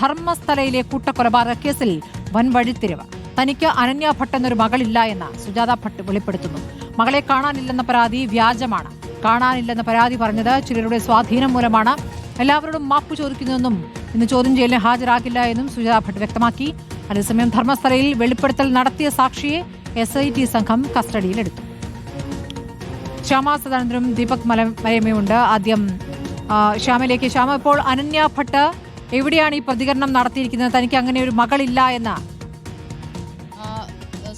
ധർമ്മസ്ഥലയിലെ കൂട്ടക്കൊലപാതക കേസിൽ വൻ വഴിത്തിരിവ്. തനിക്ക് അനന്യ ഭട്ട് എന്നൊരു മകളില്ല എന്ന് സുജാത ഭട്ട് വെളിപ്പെടുത്തുന്നു. മകളെ കാണാനില്ലെന്ന പരാതി വ്യാജമാണ്. കാണാനില്ലെന്ന പരാതി പറഞ്ഞത് ചിലരുടെ സ്വാധീനം മൂലമാണ്. എല്ലാവരോടും മാപ്പ് ചോദിക്കുന്നുവെന്നും ഇന്ന് ചോദ്യം ചെയ്യലിന് ഹാജരാകില്ല എന്നും സുജാത ഭട്ട് വ്യക്തമാക്കി. അതേസമയം ധർമ്മസ്ഥലയിൽ വെളിപ്പെടുത്തൽ നടത്തിയ സാക്ഷിയെ എസ് ഐ ടി സംഘം കസ്റ്റഡിയിലെടുത്തു. ശ്യാമ സദാനന്ദനും ദീപക് മല മലയമ്മയുണ്ട് ആദ്യം ശ്യാമയിലേക്ക്. ശ്യാമ ഇപ്പോൾ അനന്യ ഭട്ട് എവിടെയാണ് ഈ പ്രതികരണം നടത്തിയിരിക്കുന്നത്? തനിക്ക് അങ്ങനെ ഒരു മകളില്ല എന്ന്.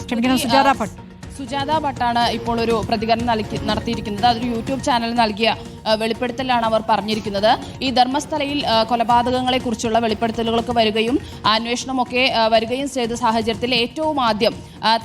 ക്ഷമിക്കണം സുജാത ഭട്ട്. സുജാത ഭട്ടാണ് ഇപ്പോൾ ഒരു പ്രതികരണം നൽകി നടത്തിയിരിക്കുന്നത്. അതൊരു യൂട്യൂബ് ചാനൽ നൽകിയ വെളിപ്പെടുത്തലാണ് അവർ പറഞ്ഞിരിക്കുന്നത്. ഈ ധർമ്മസ്ഥലയിൽ കൊലപാതകങ്ങളെ കുറിച്ചുള്ള വെളിപ്പെടുത്തലുകൾക്ക് വരികയും അന്വേഷണമൊക്കെ വരികയും ചെയ്ത സാഹചര്യത്തിൽ ഏറ്റവും ആദ്യം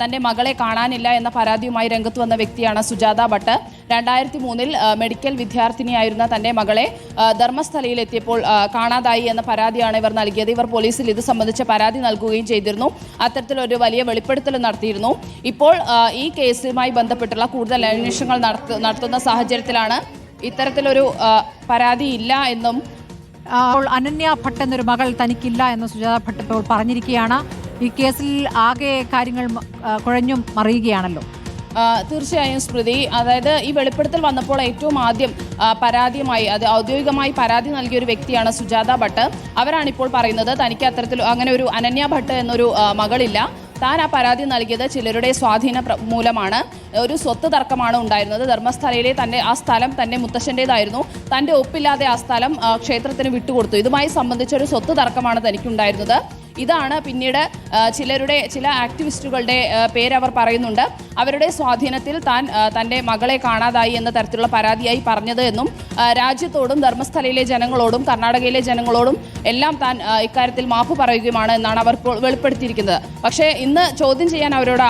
തന്റെ മകളെ കാണാനില്ല എന്ന പരാതിയുമായി രംഗത്ത് വന്ന വ്യക്തിയാണ് സുജാത ഭട്ട്. രണ്ടായിരത്തി മൂന്നിൽ മെഡിക്കൽ വിദ്യാർത്ഥിനിയായിരുന്ന തന്റെ മകളെ ധർമ്മസ്ഥലയിൽ എത്തിയപ്പോൾ കാണാതായി എന്ന പരാതിയാണ് ഇവർ നൽകിയത്. ഇവർ പോലീസിൽ ഇത് സംബന്ധിച്ച പരാതി നൽകുകയും ചെയ്തിരുന്നു. അത്തരത്തിലൊരു വലിയ വെളിപ്പെടുത്തൽ നടത്തിയിരുന്നു. ഇപ്പോൾ ഈ കേസുമായി ബന്ധപ്പെട്ടുള്ള കൂടുതൽ അന്വേഷണങ്ങൾ നടത്തു- നടത്തുന്ന സാഹചര്യത്തിലാണ് ഇത്തരത്തിലൊരു പരാതി പരാതിയില്ല എന്നും അപ്പോൾ അനന്യ ഭട്ട് എന്നൊരു മകൾ തനിക്കില്ല എന്ന് സുജാത ഭട്ട് ഇപ്പോൾ പറഞ്ഞിരിക്കുകയാണ്. ഈ കേസിൽ ആകെ കാര്യങ്ങൾ കുഴഞ്ഞും മറിയുകയാണല്ലോ. തീർച്ചയായും സ്മൃതി. അതായത് ഈ വെളിപ്പെടുത്തൽ വന്നപ്പോൾ ഏറ്റവും ആദ്യം പരാതിയുമായി അത് ഔദ്യോഗികമായി പരാതി നൽകിയ ഒരു വ്യക്തിയാണ് സുജാത ഭട്ട്. അവരാണ് ഇപ്പോൾ പറയുന്നത് തനിക്ക് അത്തരത്തിൽ അങ്ങനെ ഒരു അനന്യ ഭട്ട് എന്നൊരു മകളില്ല. താൻ ആ പരാതി നൽകിയത് ചിലരുടെ സ്വാധീന മൂലമാണ്. ഒരു സ്വത്ത് തർക്കമാണ് ഉണ്ടായിരുന്നത്. ധർമ്മസ്ഥലയിലെ തന്റെ ആ സ്ഥലം തന്റെ മുത്തശ്ശന്റേതായിരുന്നു. തന്റെ ഒപ്പില്ലാതെ ആ സ്ഥലം ക്ഷേത്രത്തിന് വിട്ടുകൊടുത്തു. ഇതുമായി സംബന്ധിച്ച ഒരു സ്വത്ത് തർക്കമാണ് തനിക്കുണ്ടായിരുന്നത്. ഇതാണ് പിന്നീട് ചിലരുടെ ചില ആക്ടിവിസ്റ്റുകളുടെ പേരവർ പറയുന്നുണ്ട്. അവരുടെ സ്വാധീനത്തിൽ താൻ തന്റെ മകളെ കാണാതായി എന്ന തരത്തിലുള്ള പരാതിയായി പറഞ്ഞത് എന്നും രാജ്യത്തോടും ധർമ്മസ്ഥലയിലെ ജനങ്ങളോടും കർണാടകയിലെ ജനങ്ങളോടും എല്ലാം താൻ ഇക്കാര്യത്തിൽ മാപ്പ് പറയുകയുമാണ് എന്നാണ് അവർ വെളിപ്പെടുത്തിയിരിക്കുന്നത്. പക്ഷേ ഇന്ന് ചോദ്യം ചെയ്യാൻ അവരോട്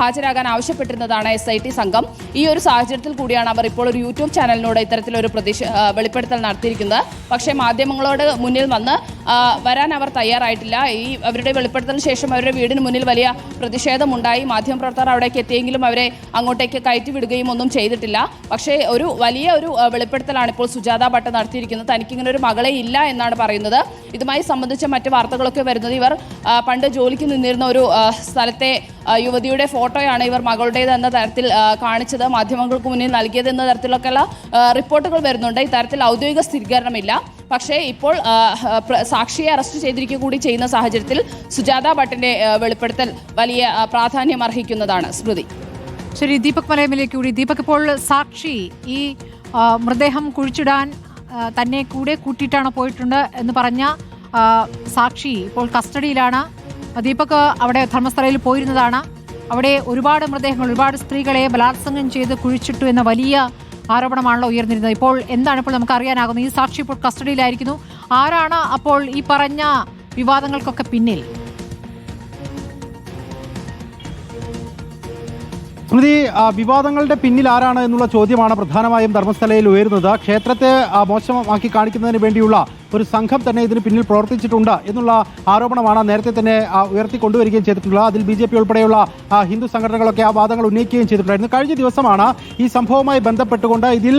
ഹാജരാകാൻ ആവശ്യപ്പെട്ടിരുന്നതാണ് എസ് ഐ ടി സംഘം. ഈ ഒരു സാഹചര്യത്തിൽ കൂടിയാണ് അവർ ഇപ്പോൾ ഒരു യൂട്യൂബ് ചാനലിനോട് ഇത്തരത്തിലൊരു പ്രതീക്ഷ വെളിപ്പെടുത്തൽ നടത്തിയിരിക്കുന്നത്. പക്ഷേ മാധ്യമങ്ങളോട് മുന്നിൽ വന്ന് വരാൻ അവർ തയ്യാറായിട്ടില്ല. ഈ അവരുടെ വെളിപ്പെടുത്തലിന് ശേഷം അവരുടെ വീടിന് മുന്നിൽ വലിയ പ്രതിഷേധമുണ്ടായി. മാധ്യമപ്രവർത്തകർ അവിടേക്ക് എത്തിയെങ്കിലും അവരെ അങ്ങോട്ടേക്ക് കയറ്റി വിടുകയും ഒന്നും ചെയ്തിട്ടില്ല. പക്ഷേ ഒരു വലിയ ഒരു വെളിപ്പെടുത്തലാണ് ഇപ്പോൾ സുജാത ഭട്ട് നടത്തിയിരിക്കുന്നത്. തനിക്കിങ്ങനെ ഒരു മകളെ ഇല്ല എന്നാണ് പറയുന്നത്. ഇതുമായി സംബന്ധിച്ച മറ്റ് വാർത്തകളൊക്കെ വരുന്നത് ഇവർ പണ്ട് ജോലിക്ക് നിന്നിരുന്ന ഒരു സ്ഥലത്തെ യുവതിയുടെ ഫോട്ടോയാണ് ഇവർ മകളുടേത് എന്ന തരത്തിൽ കാണിച്ചത്. മാധ്യമങ്ങൾക്ക് മുന്നിൽ നൽകിയത് എന്ന തരത്തിലൊക്കെയുള്ള റിപ്പോർട്ടുകൾ വരുന്നുണ്ട്. ഇത്തരത്തിൽ ഔദ്യോഗിക സ്ഥിരീകരണമില്ല. പക്ഷേ ഇപ്പോൾ സാക്ഷിയെ അറസ്റ്റ് ചെയ്തിരിക്കുക കൂടി ചെയ്യുന്ന സാഹചര്യത്തിൽ സുജാത ഭട്ടിന്റെ വെളിപ്പെടുത്തൽ വലിയ പ്രാധാന്യം അർഹിക്കുന്നതാണ്. സ്മൃതി. ശരി ദീപക് മലയമിലേക്ക് കൂടി. ദീപക് ഇപ്പോൾ സാക്ഷി ഈ മൃതദേഹം കുഴിച്ചിടാൻ തന്നെ കൂടെ കൂട്ടിയിട്ടാണ് പോയിട്ടുണ്ട് എന്ന് പറഞ്ഞ സാക്ഷി ഇപ്പോൾ കസ്റ്റഡിയിലാണ്. ദീപക് അവിടെ ധർമ്മസ്ഥലയിൽ പോയിരുന്നതാണ്. അവിടെ ഒരുപാട് മൃതദേഹങ്ങൾ ഒരുപാട് സ്ത്രീകളെ ബലാത്സംഗം ചെയ്ത് കുഴിച്ചിട്ടു എന്ന വലിയ ആരോപണമാണല്ലോ ഉയർന്നിരുന്നത്. ഇപ്പോൾ എന്താണ് ഇപ്പോൾ നമുക്ക് അറിയാനാകുന്നത് ഈ സാക്ഷി ഇപ്പോൾ കസ്റ്റഡിയിലായിരിക്കുന്നു. ആരാണ് അപ്പോൾ ഈ പറഞ്ഞ വിവാദങ്ങൾക്കൊക്കെ പിന്നിൽ? സ്മൃതി വിവാദങ്ങളുടെ പിന്നിൽ ആരാണ് എന്നുള്ള ചോദ്യമാണ് പ്രധാനമായും ധർമ്മസ്ഥലയിൽ ഉയരുന്നത്. ക്ഷേത്രത്തെ മോശമാക്കി കാണിക്കുന്നതിന് വേണ്ടിയുള്ള ഒരു സംഘം തന്നെ ഇതിന് പിന്നിൽ പ്രവർത്തിച്ചിട്ടുണ്ട് എന്നുള്ള ആരോപണമാണ് നേരത്തെ തന്നെ ഉയർത്തിക്കൊണ്ടുവരികയും ചെയ്തിട്ടുള്ളത്. അതിൽ ബി ജെ പി ഉൾപ്പെടെയുള്ള ഹിന്ദു സംഘടനകളൊക്കെ ആ വാദങ്ങൾ ഉന്നയിക്കുകയും ചെയ്തിട്ടുണ്ടായിരുന്നു. കഴിഞ്ഞ ദിവസമാണ് ഈ സംഭവവുമായി ബന്ധപ്പെട്ടുകൊണ്ട് ഇതിൽ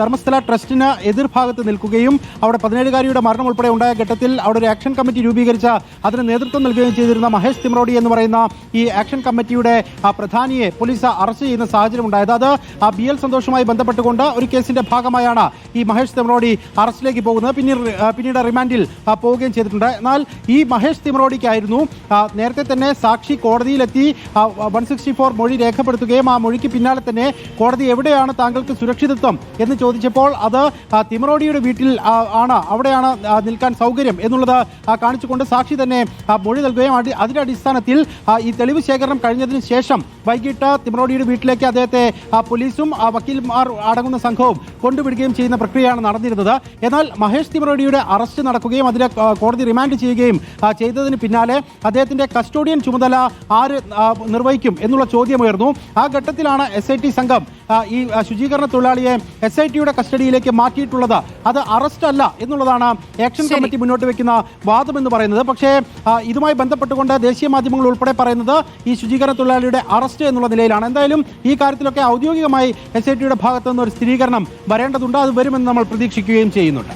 ധർമ്മസ്ഥല ട്രസ്റ്റിന് എതിർഭാഗത്ത് നിൽക്കുകയും അവിടെ പതിനേഴുകാരിയുടെ മരണം ഉൾപ്പെടെ ഉണ്ടായ ഘട്ടത്തിൽ അവിടെ ഒരു ആക്ഷൻ കമ്മിറ്റി രൂപീകരിച്ച അതിന് നേതൃത്വം നൽകുകയും ചെയ്തിരുന്ന മഹേഷ് തിമ്രോഡി എന്ന് പറയുന്ന ഈ ആക്ഷൻ കമ്മിറ്റിയുടെ പ്രധാനിയെ പോലീസ് അറസ്റ്റ് ചെയ്യുന്ന സാഹചര്യം ഉണ്ടായത്. അത് ബി എൽ സന്തോഷുമായി ബന്ധപ്പെട്ടുകൊണ്ട് ഒരു കേസിന്റെ ഭാഗമായാണ് ഈ മഹേഷ് തിമ്രോഡി അറസ്റ്റിലേക്ക് പോകുന്നത്. പിന്നീട് പിന്നീട് റിമാൻഡിൽ പോവുകയും ചെയ്തിട്ടുണ്ട്. എന്നാൽ ഈ മഹേഷ് തിമറോഡിക്കായിരുന്നു നേരത്തെ തന്നെ സാക്ഷി കോടതിയിലെത്തി വൺ സിക്സ്റ്റി ഫോർ മൊഴി രേഖപ്പെടുത്തുകയും ആ മൊഴിക്ക് പിന്നാലെ തന്നെ കോടതി എവിടെയാണ് താങ്കൾക്ക് സുരക്ഷിതത്വം എന്ന് ചോദിച്ചപ്പോൾ അത് തിമറോഡിയുടെ വീട്ടിൽ ആണ്. അവിടെയാണ് നിൽക്കാൻ സൗകര്യം എന്നുള്ളത് കാണിച്ചുകൊണ്ട് സാക്ഷി തന്നെ മൊഴി നൽകുകയും അതിന്റെ അടിസ്ഥാനത്തിൽ ഈ തെളിവ് ശേഖരണം കഴിഞ്ഞതിന് ശേഷം വൈകിട്ട് തിമറോഡിയുടെ വീട്ടിലേക്ക് അദ്ദേഹത്തെ പോലീസും വക്കീൽമാർ അടങ്ങുന്ന സംഘവും കൊണ്ടുവിടുകയും ചെയ്യുന്ന പ്രക്രിയയാണ് നടന്നിരുന്നത്. എന്നാൽ മഹേഷ് തിമ്രോഡിയുടെ അറസ്റ്റ് നടക്കുകയും അതിനെ കോടതി റിമാൻഡ് ചെയ്യുകയും ചെയ്തതിന് പിന്നാലെ അദ്ദേഹത്തിന്റെ കസ്റ്റോഡിയൻ ചുമതല ആര് നിർവഹിക്കും എന്നുള്ള ചോദ്യമുയർന്നു. ആ ഘട്ടത്തിലാണ് എസ് ഐ ടി സംഘം ഈ ശുചീകരണ തൊഴിലാളിയെ എസ് ഐ ടിയുടെ കസ്റ്റഡിയിലേക്ക് മാറ്റിയിട്ടുള്ളത്. അത് അറസ്റ്റ് അല്ല എന്നുള്ളതാണ് ആക്ഷൻ കമ്മിറ്റി മുന്നോട്ട് വെക്കുന്ന വാദം എന്ന് പറയുന്നത്. പക്ഷേ ഇതുമായി ബന്ധപ്പെട്ടുകൊണ്ട് ദേശീയ മാധ്യമങ്ങൾ ഉൾപ്പെടെ പറയുന്നത് ഈ ശുചീകരണ തൊഴിലാളിയുടെ അറസ്റ്റ് എന്നുള്ള നിലയിലാണ്. എന്തായാലും ഈ കാര്യത്തിലൊക്കെ ഔദ്യോഗികമായി എസ് ഐ ടിയുടെ ഭാഗത്തു നിന്ന് ഒരു സ്ഥിരീകരണം വരേണ്ടതുണ്ട്. അത് വരുമെന്ന് നമ്മൾ പ്രതീക്ഷിക്കുകയും ചെയ്യുന്നുണ്ട്.